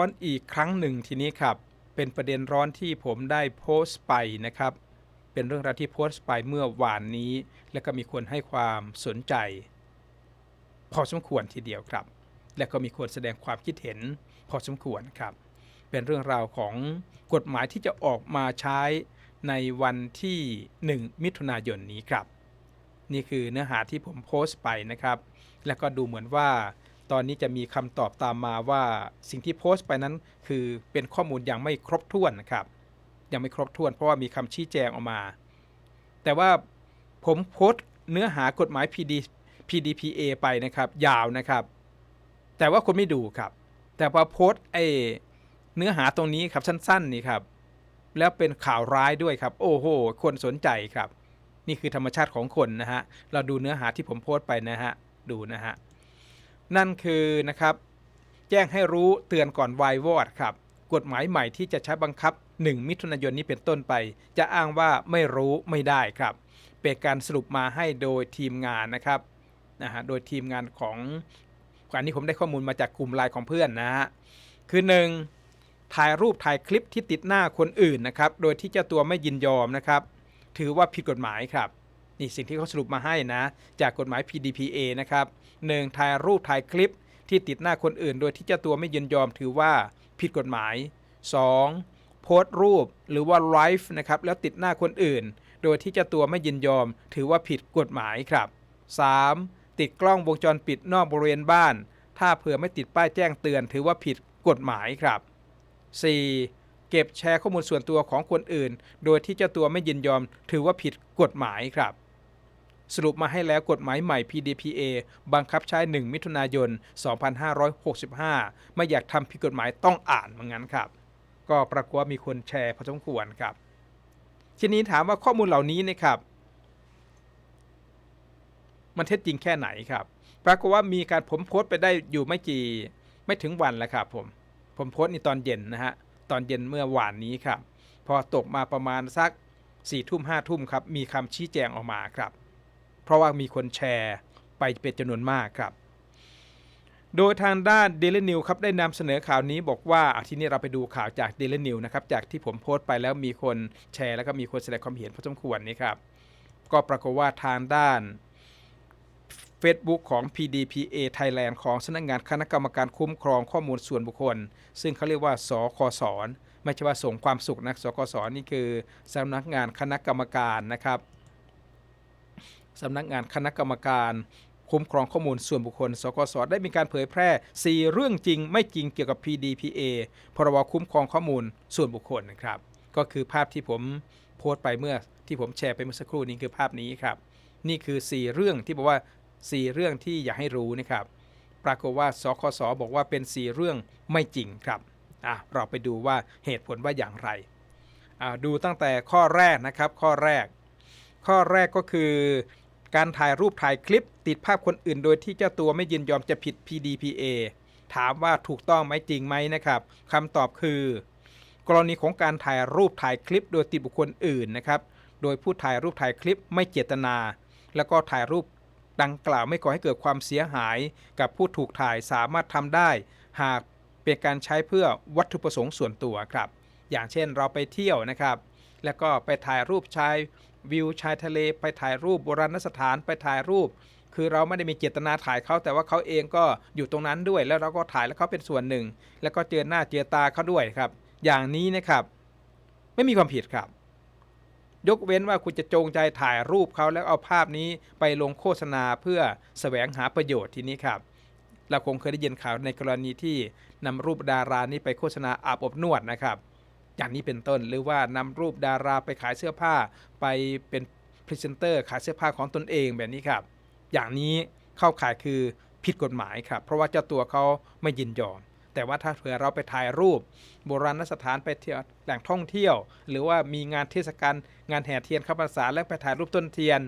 ร้อนอีกครั้งหนึ่งทีนี้ครับ เป็นประเด็นร้อนที่ผมได้โพสต์ไปนะครับ เป็นเรื่องราวที่โพสต์ไปเมื่อวานนี้ และก็มีคนให้ความสนใจ พอสมควรทีเดียวครับ และก็มีคนแสดงความคิดเห็น พอสมควรครับ เป็นเรื่องราวของกฎหมายที่จะออกมาใช้ในวันที่ 1 มิถุนายนนี้ครับ นี่คือเนื้อหาที่ผมโพสต์ไปนะครับ และก็ดูเหมือนว่า ตอนนี้จะมีคำตอบตามมาว่าสิ่งที่โพสต์ไปนั้น คือเป็นข้อมูลยังไม่ครบถ้วนนะครับ ยังไม่ครบถ้วนเพราะว่ามีคำชี้แจงออกมา แต่ว่าผมโพสต์เนื้อหากฎหมาย PD PDPA ไปนะครับ ยาวนะครับ แต่ว่าคนไม่ดูครับ แต่พอโพสต์ไอเนื้อหาตรงนี้ครับสั้นๆนี่ครับ แล้วเป็นข่าวร้ายด้วยครับ โอ้โห คนสนใจครับ นี่คือธรรมชาติของคนนะฮะ เราดูเนื้อหาที่ผมโพสต์ไปนะฮะ ดูนะฮะ นั่นคือนะครับ แจ้งให้รู้เตือนก่อนวายวอดครับ กฎหมายใหม่ที่จะใช้บังคับ 1 มิถุนายนนี้เป็นต้นไป จะอ้างว่าไม่รู้ไม่ได้ครับ เป็นการสรุปมาให้โดยทีมงานนะครับนะฮะโดยทีมงานของอันนี้ผมได้ข้อมูลมาจากกลุ่มไลน์ของเพื่อนนะฮะคือ 1. ถ่ายรูปถ่ายคลิปที่ติดหน้าคนอื่นนะครับ โดยที่เจ้าตัวไม่ยินยอมนะครับ ถือว่าผิดกฎหมายครับ นี่สิ่งที่เขาสรุปมาให้นะ จากกฎหมาย PDPA นะครับ 1. ถ่ายรูปถ่ายคลิปที่ติดหน้าคนอื่น โดยที่เจ้าตัวไม่ยินยอมถือว่าผิดกฎหมาย 2. โพสต์รูปหรือว่าไลฟ์นะครับแล้วติดหน้าคนอื่น โดยที่เจ้าตัวไม่ยินยอม ถือว่าผิดกฎหมายครับ 3. ติดกล้องวงจรปิดนอกบริเวณบ้าน ถ้าเผื่อไม่ติดป้ายแจ้งเตือน ถือว่าผิดกฎหมายครับ 4. เก็บแชร์ข้อมูลส่วนตัวของคนอื่น โดยที่เจ้าตัวไม่ยินยอม ถือว่าผิดกฎหมายครับ สรุปมาให้แล้วกฎหมายใหม่ PDPA บังคับใช้ 1 มิถุนายน 2565 ไม่อยากทำผิดกฎหมายต้องอ่านเหมือนกันครับ ก็ปรากฏว่ามีคนแชร์พอสมควรครับ ทีนี้ถามว่าข้อมูลเหล่านี้นะครับ มันเท็จจริงแค่ไหนครับ ปรากฏว่ามีการผมโพสต์ไปได้อยู่ไม่กี่ไม่ถึงวันแล้วครับผมผมโพสต์นี่ตอนเย็นนะฮะตอนเย็นเมื่อวานนี้ครับ พอตกมาประมาณสัก4ี่ทุ่มห้าทุ่มครับมีคำชี้แจงออกมาครับ เพราะว่ามีคนแชร์ไปเป็นจำนวนมากครับ โดยทางด้าน Daily News ครับได้นำเสนอข่าวนี้บอกว่าอะทีนี้เราไปดูข่าวจาก Daily News นะครับจากที่ผมโพสต์ไปแล้วมีคนแชร์ แล้วก็มีคนแสดงความเห็นพอสมควรนี่ครับก็ปรากฏว่าทางด้าน Facebook ของ PDPA Thailand ของสำนักงานคณะกรรมการคุ้มครองข้อมูลส่วนบุคคล ซึ่งเขาเรียกว่า สคสไม่ใช่ว่าส่งความสุขนะสคสนี่คือสำนักงานคณะกรรมการนะครับ สำนักงานคณะกรรมการคุ้มครองข้อมูลส่วนบุคคล สกส ได้มีการเผยแพร่ 4 เรื่องจริงไม่จริงเกี่ยวกับ PDPA พรบคุ้มครองข้อมูลส่วนบุคคลนะครับ ก็คือภาพที่ผมโพสต์ไปเมื่อที่ผมแชร์ไปเมื่อสักครู่นี้คือภาพนี้ครับ นี่คือ 4 เรื่องที่บอกว่า 4 เรื่องที่อยากให้รู้นะครับ ปรากฏว่าสคสบอกว่าเป็น 4 เรื่องไม่จริงครับอะเราไปดูว่าเหตุผลว่าอย่างไรอ่าดูตั้งแต่ข้อแรกนะครับ ข้อแรก ข้อแรกก็คือ การถ่ายรูปถ่ายคลิป ติดภาพคนอื่น โดยที่เจ้าตัวไม่ยินยอมจะผิด PDPA ถามว่าถูกต้องไหมจริงไหมนะครับคำตอบคือ กรณีของการถ่ายรูปถ่ายคลิป โดยติดบุคคลอื่นนะครับโดยผู้ถ่ายรูปถ่ายคลิปไม่เจตนา แล้วก็ถ่ายรูปดังกล่าวไม่ก่อให้เกิดความเสียหาย กับผู้ถูกถ่ายสามารถทำได้ หากเป็นการใช้เพื่อวัตถุประสงค์ส่วนตัวครับ อย่างเช่นเราไปเที่ยวนะครับ แล้วก็ไปถ่ายรูปชาย วิวชายทะเลไปถ่ายรูปโบราณสถานไปถ่ายรูป คือเราไม่ได้มีเจตนาถ่ายเขาแต่ว่าเขาเองก็อยู่ตรงนั้นด้วย แล้วเราก็ถ่ายแล้วเขาเป็นส่วนหนึ่ง แล้วก็เจอหน้าเจอตาเขาด้วยครับ อย่างนี้นะครับ ไม่มีความผิดครับ ยกเว้นว่าคุณจะจงใจถ่ายรูปเขาแล้วเอาภาพนี้ไปลงโฆษณาเพื่อแสวงหาประโยชน์ทีนี้ครับเราคงเคยได้ยินข่าวในกรณีที่นำรูปดารานี้ไปโฆษณาอาบอบนวดนะครับ อย่างนี้เป็นต้น หรือว่านำรูปดาราไปขายเสื้อผ้า ไปเป็นพรีเซนเตอร์ขายเสื้อผ้าของตนเองแบบนี้ครับ อย่างนี้เข้าข่ายคือผิดกฎหมายครับ เพราะว่าเจ้าตัวเขาไม่ยินยอม แต่ว่าถ้าเผื่อเราไปถ่ายรูป โบราณสถานไปเที่ยวแหล่งท่องเที่ยว หรือว่ามีงานเทศกาลงานแห่เทียนเข้าพรรษาแล้วไปถ่ายรูปต้นเทียน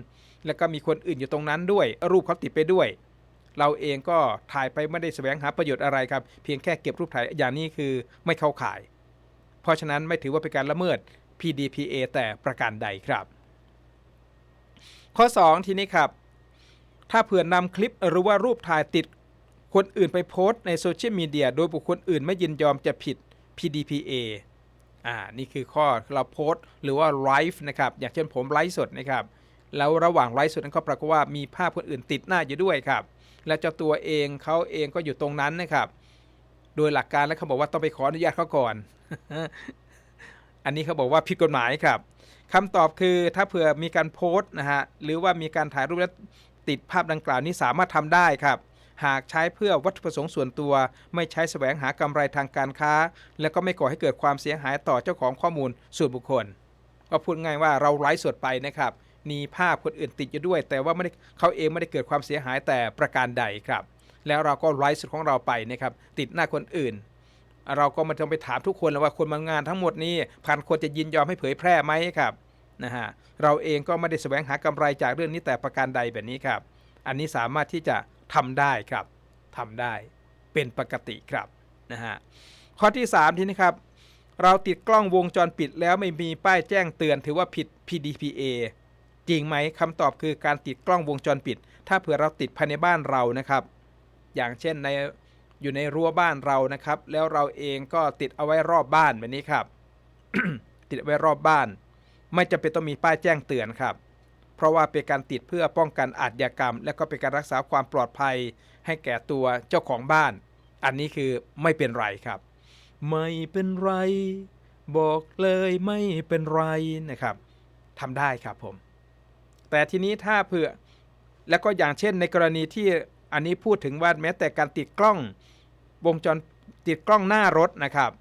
แล้วก็มีคนอื่นอยู่ตรงนั้นด้วย รูปเขาติดไปด้วย เราเองก็ถ่ายไปไม่ได้แสวงหาประโยชน์อะไรครับ เพียงแค่เก็บรูปถ่ายอย่างนี้คือไม่เข้าข่าย เพราะฉะนั้นไม่ถือว่าเป็นการละเมิด PDPA แต่ประการใดครับ ข้อ 2 ทีนี้ครับ ถ้าเผื่อนำคลิปหรือว่ารูปถ่ายติดคนอื่นไปโพสต์ในโซเชียลมีเดียโดยบุคคลอื่นไม่ยินยอมจะผิด PDPA อ่า นี่คือข้อเราโพสต์หรือว่าไลฟ์นะครับ อย่างเช่นผมไลฟ์สดนะครับ แล้วระหว่างไลฟ์สดนั้นก็ปรากฏว่ามีภาพคนอื่นติดหน้าอยู่ด้วยครับ และเจ้าตัวเองเขาเองก็อยู่ตรงนั้นนะครับ โดยหลักการแล้วเขาบอกว่าต้องไปขออนุญาตเขาก่อน อันนี้เขาบอกว่าผิดกฎหมายครับคำตอบคือถ้าเผื่อมีการโพสต์นะฮะหรือว่ามีการถ่ายรูปและติดภาพดังกล่าวนี้สามารถทำได้ครับ หากใช้เพื่อวัตถุประสงค์ส่วนตัว ไม่ใช้แสวงหากำไรทางการค้า และก็ไม่ก่อให้เกิดความเสียหายต่อเจ้าของข้อมูลส่วนบุคคล ก็พูดง่ายว่าเราไลฟ์สดไปนะครับมีภาพคนอื่นติดอยู่ด้วย แต่ว่าไม่ได้เขาเองไม่ได้เกิดความเสียหายแต่ประการใดครับ แล้วเราก็ไลฟ์สดของเราไปนะครับติดหน้าคนอื่น เราก็มาต้องไปถามทุกคนแล้วว่าคนมางานทั้งหมดนี้พันคนจะยินยอมให้เผยแพร่ไหมครับนะฮะเราเองก็ไม่ได้แสวงหากำไรจากเรื่องนี้แต่ประการใดแบบนี้ครับ อันนี้สามารถที่จะทำได้ครับทำได้เป็นปกติครับนะฮะข้อที่ 3 ที่นี้ครับ เราติดกล้องวงจรปิดแล้วไม่มีป้ายแจ้งเตือนถือว่าผิด PDPA จริงไหมคำตอบคือการติดกล้องวงจรปิด ถ้าเผื่อเราติดภายในบ้านเรานะครับ อย่างเช่นในอยู่ในรั้วบ้านเรานะครับ แล้วเราเองก็ติดเอาไว้รอบบ้านแบบนี้ครับ ติดไว้รอบบ้าน ไม่จำเป็นต้องมีป้ายแจ้งเตือนครับ เพราะว่าเป็นการติดเพื่อป้องกันอาชญากรรม และก็เป็นการรักษาความปลอดภัย ให้แก่ตัวเจ้าของบ้าน อันนี้คือไม่เป็นไรครับ ไม่เป็นไร บอกเลยไม่เป็นไรนะครับทำได้ครับผม แต่ทีนี้ถ้าเผื่อ แล้วก็อย่างเช่นในกรณีที่ อันนี้พูดถึงว่าแม้แต่การติดกล้องวงจรติดกล้องหน้ารถนะครับ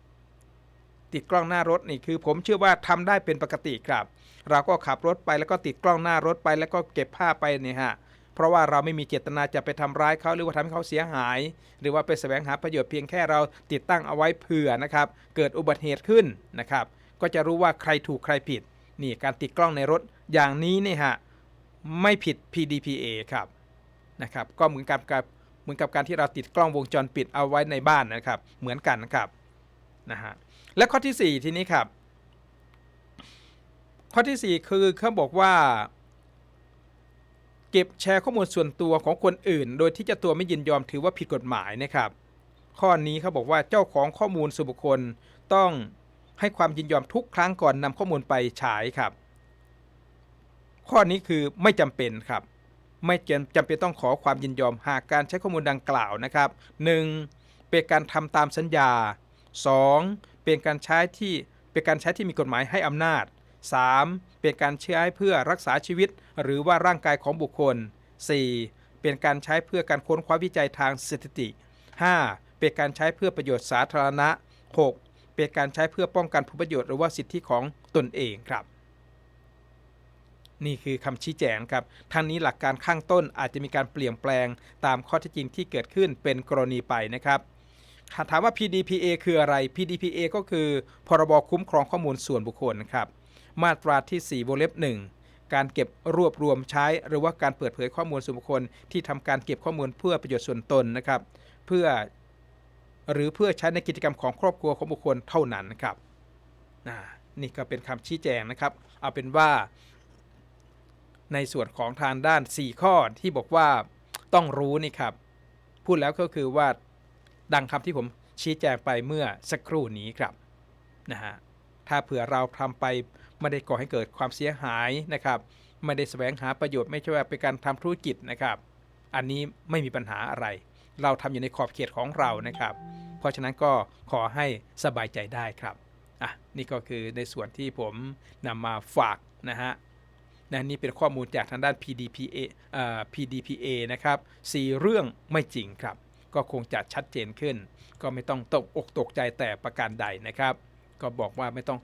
ติดกล้องหน้ารถนี่คือ ผมเชื่อว่าทำได้เป็นปกติครับ เราก็ขับรถไปแล้วก็ติดกล้องหน้ารถไปแล้วก็เก็บภาพไปเนี่ยฮะเพราะว่าเราไม่มีเจตนาจะไปทำร้ายเขาหรือว่าทำให้เขาเสียหาย หรือว่าไปแสวงหาประโยชน์เพียงแค่เราติดตั้งเอาไว้เผื่อนะครับ เกิดอุบัติเหตุขึ้นนะครับ ก็จะรู้ว่าใครถูกใครผิดนี่การติดกล้องในรถอย่างนี้นี่ฮะไม่ผิด PDPA ครับ นะครับก็เหมือนกับกับเหมือนกับการที่เราติดกล้องวงจรปิดเอาไว้ในบ้านนะครับ เหมือนกันนะครับนะฮะและข้อที่ 4 ทีนี้ครับ ข้อที่ 4 คือเขาบอกว่า เก็บแชร์ข้อมูลส่วนตัวของคนอื่น โดยที่เจ้าตัวไม่ยินยอมถือว่าผิดกฎหมายนะครับ ข้อนี้เขาบอกว่าเจ้าของข้อมูลส่วนบุคคลต้องให้ความยินยอมทุกครั้งก่อนนำข้อมูลไปฉายครับ ข้อนี้คือไม่จำเป็นครับ ไม่จำเป็นต้องขอความยินยอมหากการใช้ข้อมูลดังกล่าวนะครับ 1. เป็นการทำตามสัญญา 2. เป็นการใช้ที่เป็นการใช้ที่มีกฎหมายให้อำนาจ 3. เป็นการใช้เพื่อรักษาชีวิต หรือว่าร่างกายของบุคคล 4. เป็นการใช้เพื่อการค้นคว้าวิจัยทางสถิติ 5. เป็นการใช้เพื่อประโยชน์สาธารณะ 6. เป็นการใช้เพื่อป้องกันผลประโยชน์หรือว่าสิทธิของตนเองครับ นี่คือคำชี้แจงครับทั้งนี้หลักการข้างต้นอาจจะมีการเปลี่ยนแปลงตามข้อเท็จจริงที่เกิดขึ้นเป็นกรณีไปนะครับถามว่า PDPA คืออะไร PDPA ก็คือ พรบคุ้มครองข้อมูลส่วนบุคคลครับ มาตราที่ 4 วงเล็บ 1 การเก็บรวบรวมใช้ หรือว่าการเปิดเผยข้อมูลส่วนบุคคล ที่ทำการเก็บข้อมูลเพื่อประโยชน์ส่วนตนนะครับ เพื่อหรือเพื่อใช้ในกิจกรรมของครอบครัวของบุคคลเท่านั้นนะครับ นี่ก็เป็นคำชี้แจงนะครับ เอาเป็นว่า ในส่วนของทางด้าน 4 ข้อที่บอกว่าต้องรู้นี่ครับ พูดแล้วก็คือว่าดังคำที่ผมชี้แจงไปเมื่อสักครู่นี้ครับนะฮะถ้าเผื่อเราทำไปไม่ได้ก่อให้เกิดความเสียหายนะครับ ไม่ได้แสวงหาประโยชน์ไม่ใช่ว่าเป็นการทำธุรกิจนะครับ อันนี้ไม่มีปัญหาอะไร เราทำอยู่ในขอบเขตของเรานะครับ เพราะฉะนั้นก็ขอให้สบายใจได้ครับอะนี่ก็คือในส่วนที่ผมนำมาฝากนะฮะ นะนี่เป็นข้อมูลจากทางด้าน PDPA อ่า PDPA นะครับสี่เรื่องไม่จริงครับ ก็คงจะชัดเจนขึ้น ก็ไม่ต้องตกอกตกใจแต่ประการใดนะครับ ก็บอกว่าไม่ต้อง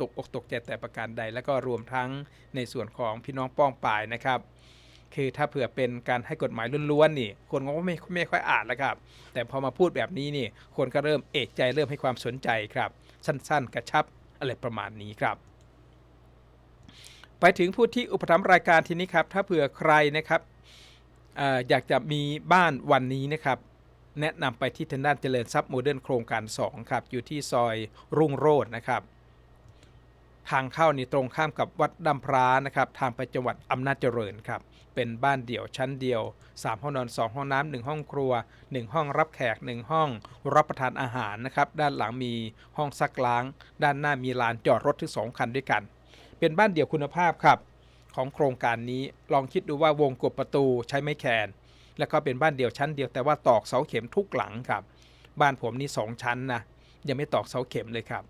ตกอกตกใจแต่ประการใด แล้วก็รวมทั้งในส่วนของพี่น้องป้องปายนะครับคือถ้าเผื่อเป็นการให้กฎหมายล้วนๆนี่คนก็ไม่ไม่ค่อยอ่านแล้วครับ แต่พอมาพูดแบบนี้นี่คนก็เริ่มเอกใจเริ่มให้ความสนใจครับ สั้นๆ กระชับอะไรประมาณนี้ครับ ไปถึงผู้ที่อุปถัมภ์รายการทีนี้ครับ ถ้าเผื่อใครนะครับออยากจะมีบ้านวันนี้นะครับ แนะนำไปที่ทางด้านเจริญทรัพย์โมเดิร์นโครงการ 2 ครับ อยู่ที่ซอยรุ่งโรจน์นะครับทางเข้านี่ตรงข้ามกับวัดดำพร้านะครับ ทางไปจังหวัดอำนาจเจริญครับ เป็นบ้านเดี่ยวชั้นเดียว 3 ห้องนอน 2 ห้องน้ำ1ห้องครัว 1 ห้องรับแขก 1 ห้อง รับประทานอาหารนะครับ ด้านหลังมีห้องซักล้าง ด้านหน้ามีลานจอดรถถึง2คันด้วยกัน เป็นบ้านเดี่ยวคุณภาพครับ ของโครงการนี้ลองคิดดูว่าวงกบประตูใช้ไม้แคน แล้วก็เป็นบ้านเดี่ยวชั้นเดียวแต่ว่าตอกเสาเข็มทุกหลังครับ บ้านผมนี่สองชั้นนะยังไม่ตอกเสาเข็มเลยครับ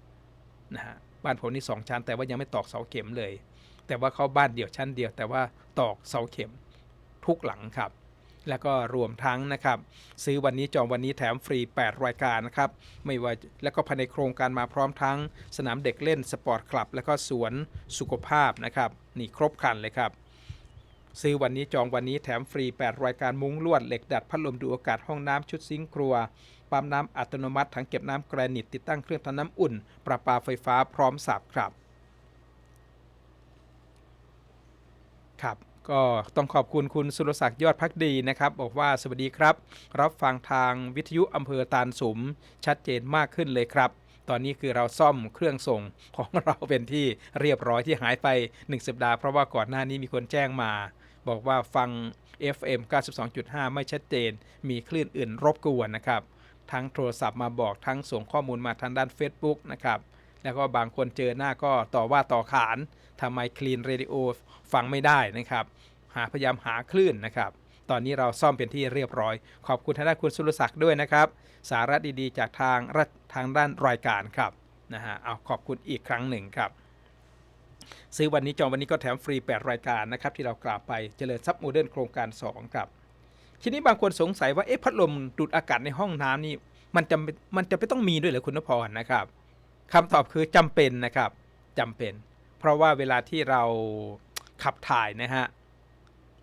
นะฮะบ้านผมนี่สองชั้น แต่ว่ายังไม่ตอกเสาเข็มเลย แต่ว่าเขาบ้านเดี่ยวชั้นเดียว แต่ว่าตอกเสาเข็มทุกหลังครับ แล้วก็รวมทั้งนะครับ ซื้อวันนี้จองวันนี้แถมฟรี 8 รายการนะครับ ไม่ว่าแล้วก็ภายในโครงการมาพร้อมทั้ง สนามเด็กเล่นสปอร์ตคลับ แล้วก็สวนสุขภาพนะครับ นี่ครบครันเลยครับซื้อวันนี้จองวันนี้แถมฟรี 8 รายการมุ้งลวดเหล็กดัดพัดลมดูอากาศห้องน้ำชุดซิงค์ครัว ปั๊มน้ำอัตโนมัติถังเก็บน้ำแกรนิตติดตั้งเครื่องทำน้ำอุ่น ประปาไฟฟ้าพร้อมสับครับ ครับ ก็ต้องขอบคุณคุณสุรศักดิ์ยอดพักดีนะครับ บอกว่าสวัสดีครับ รับฟังทางวิทยุอำเภอตาลสุม ชัดเจนมากขึ้นเลยครับ ตอนนี้คือเราซ่อมเครื่องส่งของเราเป็นที่เรียบร้อยที่หายไป 1 สัปดาห์เพราะว่าก่อนหน้านี้มีคนแจ้งมา บอกว่าฟัง FM 92.5 ไม่ชัดเจน มีคลื่นอื่นรบกวนนะครับทั้งโทรศัพท์มาบอกทั้งส่งข้อมูลมาทางด้าน Facebook นะครับ แล้วก็บางคนเจอหน้าก็ต่อว่าต่อขานทำไมคลีนเรดิโอฟังไม่ได้นะครับ หาพยายามหาคลื่นนะครับ ตอนนี้เราซ่อมเป็นที่เรียบร้อย ขอบคุณทางด้านคุณสุรศักดิ์ด้วยนะครับ สาระดีๆ จากทางทางด้านรายการครับนะฮะเอาขอบคุณอีกครั้งหนึ่งครับซื้อวันนี้จองวันนี้ก็แถมฟรี 8 รายการนะครับ ที่เรากล่าวไปเจริญทรัพย์โมเดิร์นโครงการ 2 ครับ ทีนี้บางคนสงสัยว่าเอ๊ะพัดลมดูดอากาศในห้องน้ำนี่มันจำเป็นมันจะไม่ต้องมีด้วยเหรอคุณนพรนะครับ คำตอบคือจำเป็นนะครับจำเป็น เพราะว่าเวลาที่เราขับถ่ายนะฮะ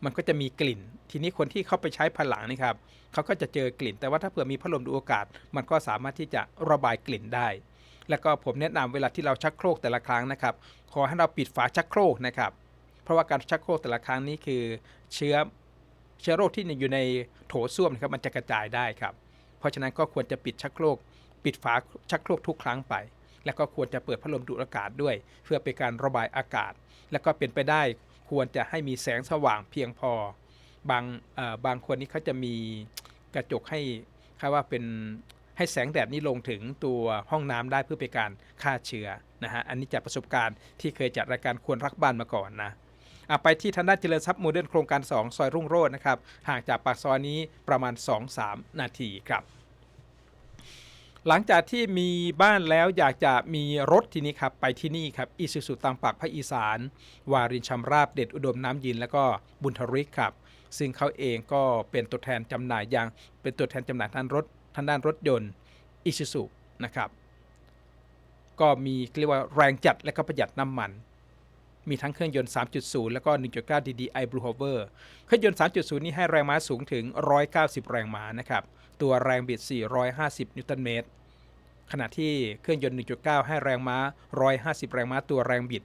มันก็จะมีกลิ่น ทีนี้คนที่เข้าไปใช้ภายหลังนี่ครับเขาก็จะเจอกลิ่น แต่ว่าถ้าเผื่อมีพัดลมดูอากาศ มันก็สามารถที่จะระบายกลิ่นได้ แล้วก็ผมแนะนำเวลาที่เราชักโครกแต่ละครั้งนะครับ ขอให้เราปิดฝาชักโครกนะครับ เพราะว่าการชักโครกแต่ละครั้งนี้คือเชื้อเชื้อโรคที่อยู่ในโถส้วมนะครับมันจะกระจายได้ครับ เพราะฉะนั้นก็ควรจะปิดชักโครก ปิดฝาชักโครกทุกครั้งไป แล้วก็ควรจะเปิดพัดลมดูดอากาศด้วย เพื่อเป็นการระบายอากาศ แล้วก็เป็นไปได้ควรจะให้มีแสงสว่างเพียงพอ บางบางคนนี่เขาจะมีกระจกให้คาว่าเป็นให้แสงแดดนี่ลงถึงตัวห้องน้ำได้เพื่อเป็นการฆ่าเชื้อนะฮะอันนี้จากประสบการณ์ที่เคยจัดรายการควรรักบ้านมาก่อนนะอะไปที่ทางด้านเจริญทรัพย์โมเดิร์นโครงการ 2 ซอยรุ่งโรจน์นะครับห่างจากปากซอยนี้ประมาณ 2-3 นาทีครับ หลังจากที่มีบ้านแล้วอยากจะมีรถทีนี้ครับ ไปที่นี่ครับอีซูซูตามปากภาคอีสาน วารินชำราบเด็ดอุดมน้ำยิน แล้วก็บุญทริกครับ ซึ่งเขาเองก็เป็นตัวแทนจำหน่ายยางเป็นตัวแทนจำหน่ายทางรถทางด้านรถยนต์อีซูซูนะครับก็มีเรียกว่าแรงจัดและก็ประหยัดน้ำมัน มีทั้งเครื่องยนต์ 3.0 แล้วก็ 1.9 DDI Blue Hover เครื่องยนต์ 3.0 นี่ให้แรงม้าสูงถึง 190 แรงม้านะครับ ตัวแรงบิด 450 นิวตันเมตร ขณะที่เครื่องยนต์ 1.9 ให้แรงม้า 150 แรงม้าตัวแรงบิด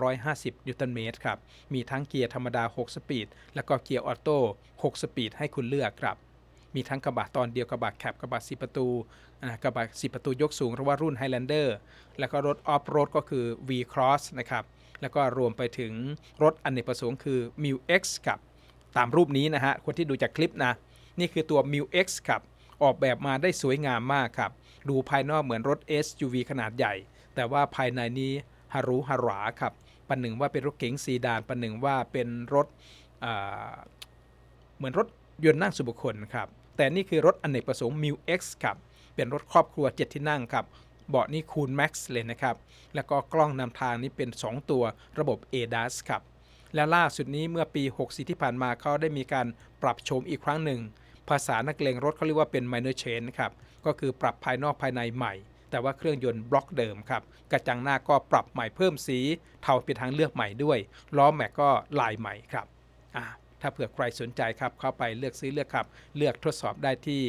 350 นิวตันเมตรครับ มีทั้งเกียร์ธรรมดา 6 สปีด แล้วก็เกียร์ออโต้ 6 สปีดให้คุณเลือกครับ มีทั้งกระบะตอนเดียวกระบะแคปกระบะ4ประตู กระบะ4ประตูยกสูงหรือว่ารุ่น Highlander แล้วก็รถออฟโรดก็คือ V Cross นะครับ แล้วก็รวมไปถึงรถอเนกประสงค์คือ m i X ครับตามรูปนี้นะฮะ คนที่ดูจากคลิปนะ นี่คือตัว m i X ครับ ออกแบบมาได้สวยงามมากครับ ดูภายนอกเหมือนรถ SUV ขนาดใหญ่ แต่ว่าภายในนี้ฮารุฮาราครับปันหนึ่งว่าเป็นรถเก๋งซีดานปันหนึ่งว่าเป็นรถเหมือนรถยนต์นั่งส่วนบุคคลครับ แต่นี่คือรถอเนกประสงค์ m i X ครับ เป็นรถครอบครัว 7 ที่นั่งครับเบาะนี่คูณ Max เลยนะครับ แล้วก็กล้องนำทางนี่เป็น 2 ตัวระบบ ADAS ครับ และล่าสุดนี้เมื่อปี 64 ที่ผ่านมาเขาได้มีการปรับโฉมอีกครั้งหนึ่ง ภาษานักเลงรถเขาเรียกว่าเป็น minor change ครับ ก็คือปรับภายนอกภายในใหม่ แต่ว่าเครื่องยนต์บล็อกเดิมครับ กระจังหน้าก็ปรับใหม่เพิ่มสีเทาเป็นทางเลือกใหม่ด้วย ล้อแม็กก็ลายใหม่ครับอ่าถ้าเผื่อใครสนใจครับ เข้าไปเลือกซื้อเลือกขับ เลือกทดสอบได้ที่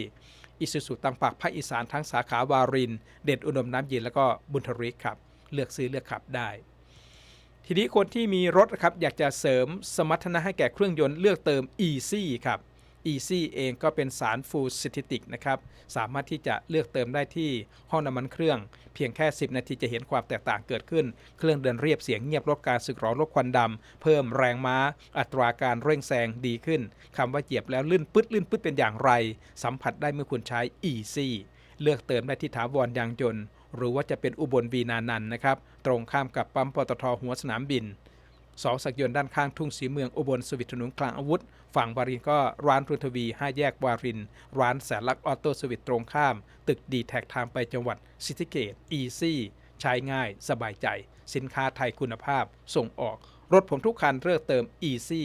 อิสุสุตังปากภาคอีสานทั้งสาขาวาริน เด็ดอุดมน้ำเย็นแล้วก็บุญทริกครับ เลือกซื้อเลือกขับได้ ทีนี้คนที่มีรถครับอยากจะเสริมสมรรถนะให้แก่เครื่องยนต์เลือกเติม Easy ครับ Easy เองก็เป็นสารฟูซิติกนะครับสามารถที่จะเลือกเติมได้ที่ห้องน้ำมันเครื่อง เพียงแค่ 10 นาทีจะเห็นความแตกต่างเกิดขึ้น เครื่องเดินเรียบเสียงเงียบลดการสึกหรอลดควันดำเพิ่มแรงม้า อัตราการเร่งแซงดีขึ้นคำว่าเหยียบแล้วลื่นปึ๊ดลื่นปึ๊ดเป็นอย่างไร สัมผัสได้เมื่อคุณใช้ Easy เลือกเติมได้ที่ถาวรยางยนต์หรือว่าจะเป็นอุบลวีนานันนะครับ ตรงข้ามกับปั๊มปตทหัวสนามบิน สองสักยนต์ด้านข้างทุ่งสีเมืองอุบลสวิตถนนกลางอาวุธ ฝั่งวารินก็ร้านรุนทวีห้าแยกวาริน ร้านแสนลักออโต้สวิตตรงข้าม ตึกดีแท็กทางไปจังหวัดซิติเกตอีซี่ใช้ง่าย สบายใจ สินค้าไทยคุณภาพ ส่งออก รถผมทุกคันเลือกเติม Easy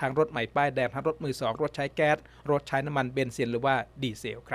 ทางรถใหม่ป้ายแดงทั้งรถมือสองรถใช้แก๊ส รถใช้น้ำมันเบนซินหรือว่าดีเซลครับ